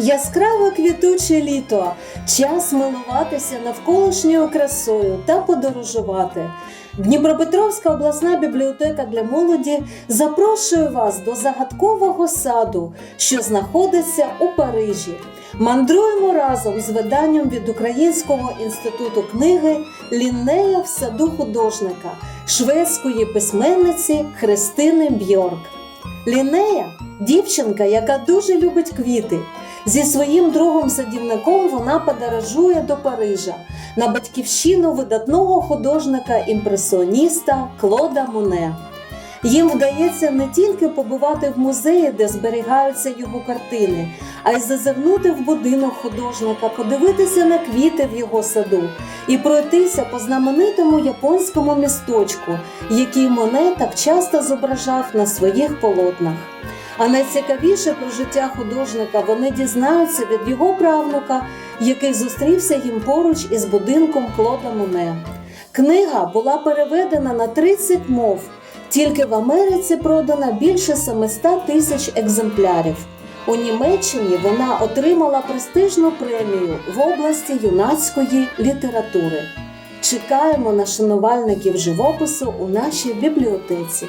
Яскраве квітуче літо, час милуватися навколишньою красою та подорожувати. Дніпропетровська обласна бібліотека для молоді запрошує вас до загадкового саду, що знаходиться у Парижі. Мандруємо разом з виданням від Українського інституту книги Ліннея в саду художника шведської письменниці Христини Бьорк. Лінея дівчинка, яка дуже любить квіти. Зі своїм другом садівником вона подорожує до Парижа на батьківщину видатного художника-імпресіоніста Клода Моне. Їм вдається не тільки побувати в музеї, де зберігаються його картини, а й зазирнути в будинок художника, подивитися на квіти в його саду і пройтися по знаменитому японському місточку, який Моне так часто зображав на своїх полотнах. А найцікавіше про життя художника вони дізнаються від його правнука, який зустрівся їм поруч із будинком Клода Моне. Книга була переведена на 30 мов. Тільки в Америці продано більше 700 тисяч екземплярів. У Німеччині вона отримала престижну премію в області юнацької літератури. Чекаємо на шанувальників живопису у нашій бібліотеці.